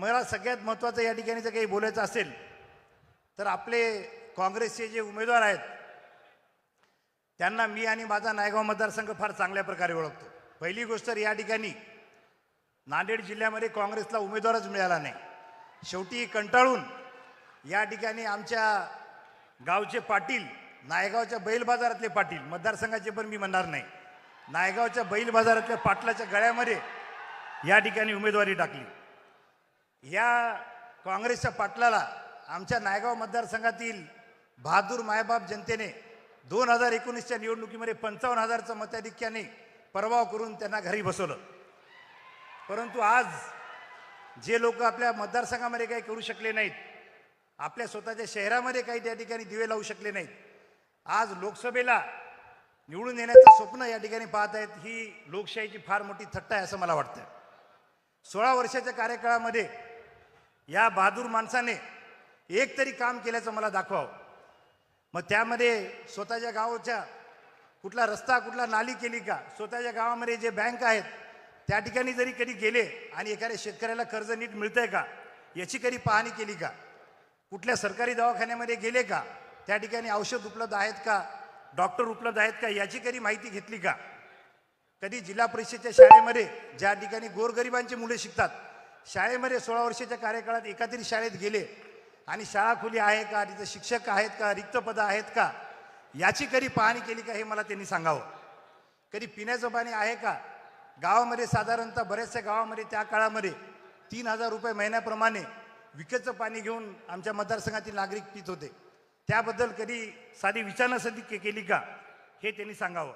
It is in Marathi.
मला सगळ्यात महत्त्वाचं या ठिकाणी जर काही बोलायचं असेल तर आपले काँग्रेसचे जे उमेदवार आहेत त्यांना मी आणि माझा नायगाव मतदारसंघ फार चांगल्या प्रकारे ओळखतो. पहिली गोष्ट तर या ठिकाणी नांदेड जिल्ह्यामध्ये काँग्रेसला उमेदवारच मिळाला नाही. शेवटी कंटाळून या ठिकाणी आमच्या गावचे पाटील नायगावच्या बैल बाजारातले पाटील मतदारसंघाचे पण मी म्हणणार नाही नायगावच्या बैल बाजारातल्या पाटलाच्या गळ्यामध्ये या ठिकाणी उमेदवारी टाकली. या काँग्रेसच्या पाटलाला आमच्या नायगाव मतदारसंघातील बहादूर मायबाप जनतेने दोन हजार एकोणीसच्या निवडणुकीमध्ये पंचावन्न हजारचं मताधिक्याने परवाव करून त्यांना घरी बसवलं. परंतु आज जे लोक आपल्या मतदारसंघामध्ये काही करू शकले नाहीत आपल्या स्वतःच्या शहरामध्ये काही त्या ठिकाणी दिवे लावू शकले नाहीत आज लोकसभेला निवडून येण्याचं स्वप्न या ठिकाणी पाहत आहेत ही लोकशाहीची फार मोठी थट्टा आहे असं मला वाटतं सोळा वर्षाच्या कार्यकाळामध्ये या बहादूर माणसाने एक तरी काम केल्याचं मला दाखवावं. मग त्यामध्ये स्वतःच्या गावाच्या कुठला रस्ता कुठला नाली केली का स्वतःच्या गावामध्ये जे बँक आहेत त्या ठिकाणी जरी कधी गेले आणि एखाद्या शेतकऱ्याला कर्ज नीट मिळतंय का याची कधी पाहणी केली का कुठल्या सरकारी दवाखान्यामध्ये गेले का त्या ठिकाणी औषध उपलब्ध आहेत का डॉक्टर उपलब्ध आहेत का याची कधी माहिती घेतली का? कधी जिल्हा परिषदच्या शाळेमध्ये ज्या ठिकाणी गोरगरिबांची मुले शिकतात शाळेमध्ये सोळा वर्षाच्या कार्यकाळात एका तरी शाळेत गेले आणि शाळा खुली आहे का? तिथं शिक्षक आहेत का? रिक्त पदं आहेत का? याची कधी पाहणी केली का हे मला त्यांनी सांगावं. कधी पिण्याचं पाणी आहे का? गावामध्ये साधारणतः बऱ्याचशा गावामध्ये त्या काळामध्ये तीन हजार रुपये महिन्याप्रमाणे विकतचं पाणी घेऊन आमच्या मतदारसंघातील नागरिक पित होते. त्याबद्दल कधी साधी विचारणासधी के- केली का? हे त्यांनी सांगावं.